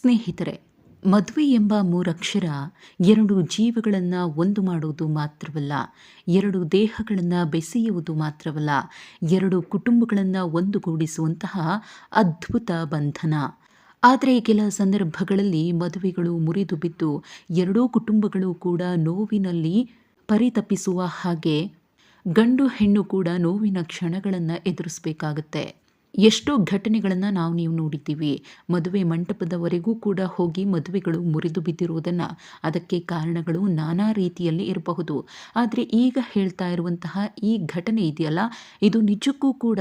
ಸ್ನೇಹಿತರೆ, ಮದುವೆ ಎಂಬ ಮೂರಕ್ಷರ ಎರಡು ಜೀವಗಳನ್ನು ಒಂದು ಮಾಡುವುದು ಮಾತ್ರವಲ್ಲ, ಎರಡು ದೇಹಗಳನ್ನು ಬೆಸೆಯುವುದು ಮಾತ್ರವಲ್ಲ, ಎರಡು ಕುಟುಂಬಗಳನ್ನು ಒಂದುಗೂಡಿಸುವಂತಹ ಅದ್ಭುತ ಬಂಧನ. ಆದರೆ ಕೆಲ ಸಂದರ್ಭಗಳಲ್ಲಿ ಮದುವೆಗಳು ಮುರಿದು ಬಿದ್ದು ಎರಡೂ ಕುಟುಂಬಗಳು ಕೂಡ ನೋವಿನಲ್ಲಿ ಪರಿತಪಿಸುವ ಹಾಗೆ ಗಂಡು ಹೆಣ್ಣು ಕೂಡ ನೋವಿನ ಕ್ಷಣಗಳನ್ನು ಎದುರಿಸಬೇಕಾಗತ್ತೆ. ಎಷ್ಟೋ ಘಟನೆಗಳನ್ನು ನಾವು ನೀವು ನೋಡಿದ್ದೀವಿ. ಮದುವೆ ಮಂಟಪದವರೆಗೂ ಕೂಡ ಹೋಗಿ ಮದುವೆಗಳು ಮುರಿದು ಬಿದ್ದಿರುವುದನ್ನು ಅದಕ್ಕೆ ಕಾರಣಗಳು ನಾನಾ ರೀತಿಯಲ್ಲಿ ಇರಬಹುದು. ಆದರೆ ಈಗ ಹೇಳ್ತಾ ಇರುವಂತಹ ಈ ಘಟನೆ ಇದೆಯಲ್ಲ, ಇದು ನಿಜಕ್ಕೂ ಕೂಡ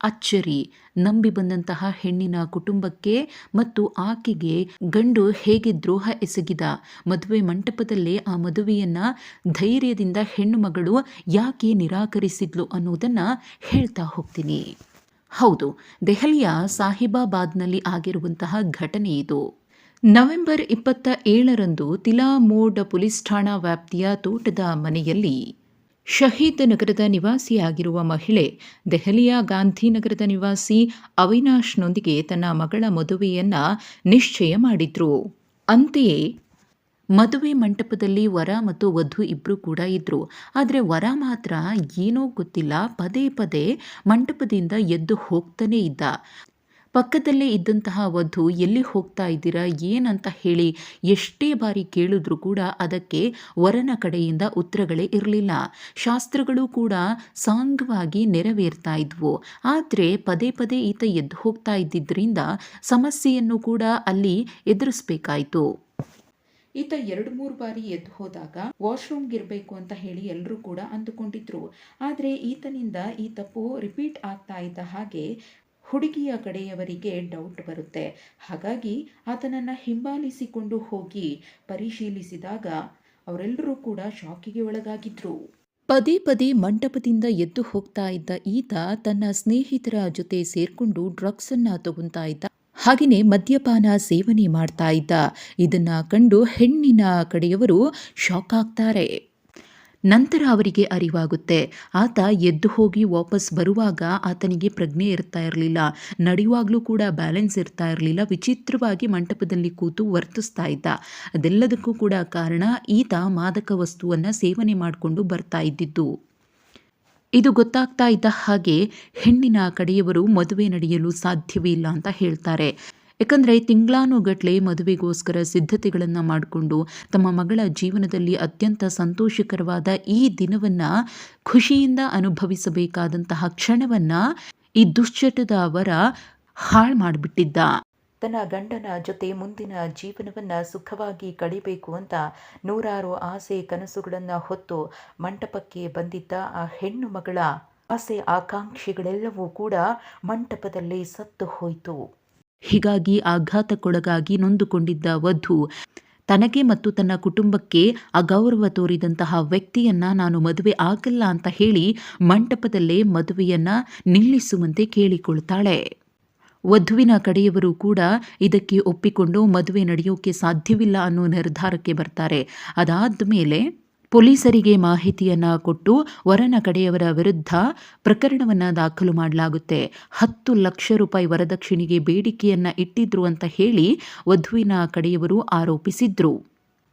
ಅಚ್ಚರಿ. ನಂಬಿ ಬಂದಂತಹ ಹೆಣ್ಣಿನ ಕುಟುಂಬಕ್ಕೆ ಮತ್ತು ಆಕೆಗೆ ಗಂಡು ಹೇಗೆ ದ್ರೋಹ ಎಸಗಿದ, ಮದುವೆ ಮಂಟಪದಲ್ಲೇ ಆ ಮದುವೆಯನ್ನು ಧೈರ್ಯದಿಂದ ಹೆಣ್ಣು ಮಗಳು ಯಾಕೆ ನಿರಾಕರಿಸಿದ್ಲು ಅನ್ನೋದನ್ನು ಹೇಳ್ತಾ ಹೋಗ್ತೀನಿ. ಹೌದು, ದೆಹಲಿಯ ಸಾಹಿಬಾಬಾದ್ನಲ್ಲಿ ಆಗಿರುವಂತಹ ಘಟನೆ ಇದು. ನವೆಂಬರ್ ಇಪ್ಪತ್ತ ಏಳರಂದು ತಿಲಾ ಮೋಡ್ ಪೊಲೀಸ್ ಠಾಣಾ ವ್ಯಾಪ್ತಿಯ ತೋಟದ ಮನೆಯಲ್ಲಿ ಶಹೀದ್ ನಗರದ ನಿವಾಸಿಯಾಗಿರುವ ಮಹಿಳೆ, ದೆಹಲಿಯ ಗಾಂಧಿನಗರದ ನಿವಾಸಿ ಅವಿನಾಶ್ನೊಂದಿಗೆ ತನ್ನ ಮಗಳ ಮದುವೆಯನ್ನ ನಿಶ್ಚಯ ಮಾಡಿದ್ರು. ಅಂತೆಯೇ ಮದುವೆ ಮಂಟಪದಲ್ಲಿ ವರ ಮತ್ತು ವಧು ಇಬ್ಬರು ಕೂಡ ಇದ್ದರು ಆದರೆ ವರ ಮಾತ್ರ ಏನೋ ಗೊತ್ತಿಲ್ಲ. ಪದೇ ಪದೇ ಮಂಟಪದಿಂದ ಎದ್ದು ಹೋಗ್ತಾನೆ ಇದ್ದ. ಪಕ್ಕದಲ್ಲೇ ಇದ್ದಂತಹ ವಧು, ಎಲ್ಲಿ ಹೋಗ್ತಾ ಇದ್ದೀರಾ? ಏನಂತ ಹೇಳಿ ಎಷ್ಟೇ ಬಾರಿ ಕೇಳಿದ್ರೂ ಕೂಡ ಅದಕ್ಕೆ ವರನ ಕಡೆಯಿಂದ ಉತ್ತರಗಳೇ ಇರಲಿಲ್ಲ. ಶಾಸ್ತ್ರಗಳು ಕೂಡ ಸಾಂಗವಾಗಿ ನೆರವೇರ್ತಾ ಇದ್ವು. ಆದರೆ ಪದೇ ಪದೇ ಈತ ಎದ್ದು ಹೋಗ್ತಾ ಇದ್ದಿದ್ದರಿಂದ ಸಮಸ್ಯೆಯನ್ನು ಕೂಡ ಅಲ್ಲಿ ಎದುರಿಸ್ಬೇಕಾಯಿತು. ಈತ ಎರಡು ಮೂರು ಬಾರಿ ಎದ್ದು ಹೋದಾಗ ವಾಶ್ರೂಮ್ಗೆ ಇರಬೇಕು ಅಂತ ಹೇಳಿ ಎಲ್ಲರೂ ಕೂಡ ಅಂದುಕೊಂಡಿದ್ರು. ಆದರೆ ಈತನಿಂದ ಈ ತಪ್ಪು ರಿಪೀಟ್ ಆಗ್ತಾ ಇದ್ದ ಹಾಗೆ ಹುಡುಗಿಯ ಕಡೆಯವರಿಗೆ ಡೌಟ್ ಬರುತ್ತೆ. ಹಾಗಾಗಿ ಆತನನ್ನು ಹಿಂಬಾಲಿಸಿಕೊಂಡು ಹೋಗಿ ಪರಿಶೀಲಿಸಿದಾಗ ಅವರೆಲ್ಲರೂ ಕೂಡ ಶಾಕಿಗೆ ಒಳಗಾಗಿದ್ರು. ಪದೇ ಪದೇ ಮಂಟಪದಿಂದ ಎದ್ದು ಹೋಗ್ತಾ ಇದ್ದ ಈತ ತನ್ನ ಸ್ನೇಹಿತರ ಜೊತೆ ಸೇರ್ಕೊಂಡು ಡ್ರಗ್ಸ್ ಅನ್ನ ತಗೊಂತಾ ಇದ್ದ. ಹಾಗೆಯೇ ಮದ್ಯಪಾನ ಸೇವನೆ ಮಾಡ್ತಾ ಇದ್ದ. ಇದನ್ನ ಕಂಡು ಹೆಣ್ಣಿನ ಕಡೆಯವರು ಶಾಕ್ ಆಗ್ತಾರೆ. ನಂತರ ಅವರಿಗೆ ಅರಿವಾಗುತ್ತೆ. ಆತ ಎದ್ದು ಹೋಗಿ ವಾಪಸ್ ಬರುವಾಗ ಆತನಿಗೆ ಪ್ರಜ್ಞೆ ಇರ್ತಾ ಇರಲಿಲ್ಲ. ನಡೆಯುವಾಗಲೂ ಕೂಡ ಬ್ಯಾಲೆನ್ಸ್ ಇರ್ತಾ ಇರಲಿಲ್ಲ. ವಿಚಿತ್ರವಾಗಿ ಮಂಟಪದಲ್ಲಿ ಕೂತು ವರ್ತಿಸ್ತಾ ಇದ್ದ. ಅದೆಲ್ಲದಕ್ಕೂ ಕೂಡ ಕಾರಣ ಈತ ಮಾದಕ ವಸ್ತುವನ್ನು ಸೇವನೆ ಮಾಡಿಕೊಂಡು ಬರ್ತಾ ಇದ್ದಿದ್ದು. ಇದು ಗೊತ್ತಾಗ್ತಾ ಇದ್ದ ಹಾಗೆ ಹೆಣ್ಣಿನ ಕಡೆಯವರು ಮದುವೆ ನಡೆಯಲು ಸಾಧ್ಯವೇ ಇಲ್ಲ ಅಂತ ಹೇಳ್ತಾರೆ. ಯಾಕಂದರೆ ತಿಂಗಳಾನುಗಟ್ಲೆ ಮದುವೆಗೋಸ್ಕರ ಸಿದ್ಧತೆಗಳನ್ನು ಮಾಡಿಕೊಂಡು ತಮ್ಮ ಮಗಳ ಜೀವನದಲ್ಲಿ ಅತ್ಯಂತ ಸಂತೋಷಕರವಾದ ಈ ದಿನವನ್ನು ಖುಷಿಯಿಂದ ಅನುಭವಿಸಬೇಕಾದಂತಹ ಕ್ಷಣವನ್ನು ಈ ದುಶ್ಚಟದ ಅವರ ಹಾಳು ಮಾಡಿಬಿಟ್ಟಿದ್ದ. ತನ್ನ ಗಂಡನ ಜೊತೆ ಮುಂದಿನ ಜೀವನವನ್ನು ಸುಖವಾಗಿ ಕಳಿಬೇಕು ಅಂತ ನೂರಾರು ಆಸೆ ಕನಸುಗಳನ್ನು ಹೊತ್ತು ಮಂಟಪಕ್ಕೆ ಬಂದಿದ್ದ ಆ ಹೆಣ್ಣು ಮಗಳ ಆಸೆ ಆಕಾಂಕ್ಷೆಗಳೆಲ್ಲವೂ ಕೂಡ ಮಂಟಪದಲ್ಲಿ ಸತ್ತು ಹೋಯಿತು. ಹೀಗಾಗಿ ಆಘಾತಕ್ಕೊಳಗಾಗಿ ನೊಂದುಕೊಂಡಿದ್ದ ವಧು ತನಗೆ ಮತ್ತು ತನ್ನ ಕುಟುಂಬಕ್ಕೆ ಅಗೌರವ ತೋರಿದಂತಹ ವ್ಯಕ್ತಿಯನ್ನ ನಾನು ಮದುವೆ ಆಗಲ್ಲ ಅಂತ ಹೇಳಿ ಮಂಟಪದಲ್ಲೇ ಮದುವೆಯನ್ನ ನಿಲ್ಲಿಸುವಂತೆ ಕೇಳಿಕೊಳ್ತಾಳೆ. ವಧುವಿನ ಕಡೆಯವರು ಕೂಡ ಇದಕ್ಕೆ ಒಪ್ಪಿಕೊಂಡು ಮದುವೆ ನಡೆಯೋಕೆ ಸಾಧ್ಯವಿಲ್ಲ ಅನ್ನೋ ನಿರ್ಧಾರಕ್ಕೆ ಬರ್ತಾರೆ. ಅದಾದ ಮೇಲೆ ಪೊಲೀಸರಿಗೆ ಮಾಹಿತಿಯನ್ನ ಕೊಟ್ಟು ವರನ ಕಡೆಯವರ ವಿರುದ್ಧ ಪ್ರಕರಣವನ್ನು ದಾಖಲು ಮಾಡಲಾಗುತ್ತೆ. ಹತ್ತು ಲಕ್ಷ ರೂಪಾಯಿ ವರದಕ್ಷಿಣೆಗೆ ಬೇಡಿಕೆಯನ್ನ ಇಟ್ಟಿದ್ರು ಅಂತ ಹೇಳಿ ವಧುವಿನ ಕಡೆಯವರು ಆರೋಪಿಸಿದ್ರು.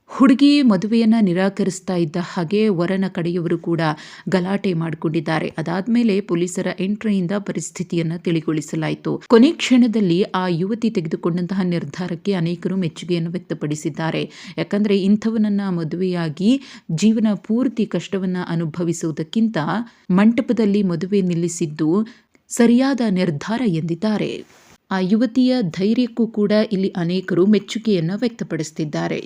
ಹುಡುಗಿ ಮದುವೆಯನ್ನು ನಿರಾಕರಿಸ್ತಾ ಇದ್ದ ಹಾಗೆ ವರನ ಕಡೆಯವರು ಕೂಡ ಗಲಾಟೆ ಮಾಡಿಕೊಂಡಿದ್ದಾರೆ. ಅದಾದ್ಮೇಲೆ ಪೊಲೀಸರ ಎಂಟ್ರಿಯಿಂದ ಪರಿಸ್ಥಿತಿಯನ್ನು ತಿಳಿಗೊಳಿಸಲಾಯಿತು. ಕೊನೆ ಕ್ಷಣದಲ್ಲಿ ಆ ಯುವತಿ ತೆಗೆದುಕೊಂಡಂತಹ ನಿರ್ಧಾರಕ್ಕೆ ಅನೇಕರು ಮೆಚ್ಚುಗೆಯನ್ನು ವ್ಯಕ್ತಪಡಿಸಿದ್ದಾರೆ. ಯಾಕಂದ್ರೆ ಇಂಥವನನ್ನ ಮದುವೆಯಾಗಿ ಜೀವನ ಪೂರ್ತಿ ಕಷ್ಟವನ್ನ ಅನುಭವಿಸುವುದಕ್ಕಿಂತ ಮಂಟಪದಲ್ಲಿ ಮದುವೆ ನಿಲ್ಲಿಸಿದ್ದು ಸರಿಯಾದ ನಿರ್ಧಾರ ಎಂದಿದ್ದಾರೆ. ಆ ಯುವತಿಯ ಧೈರ್ಯಕ್ಕೂ ಕೂಡ ಇಲ್ಲಿ ಅನೇಕರು ಮೆಚ್ಚುಗೆಯನ್ನು ವ್ಯಕ್ತಪಡಿಸುತ್ತಿದ್ದಾರೆ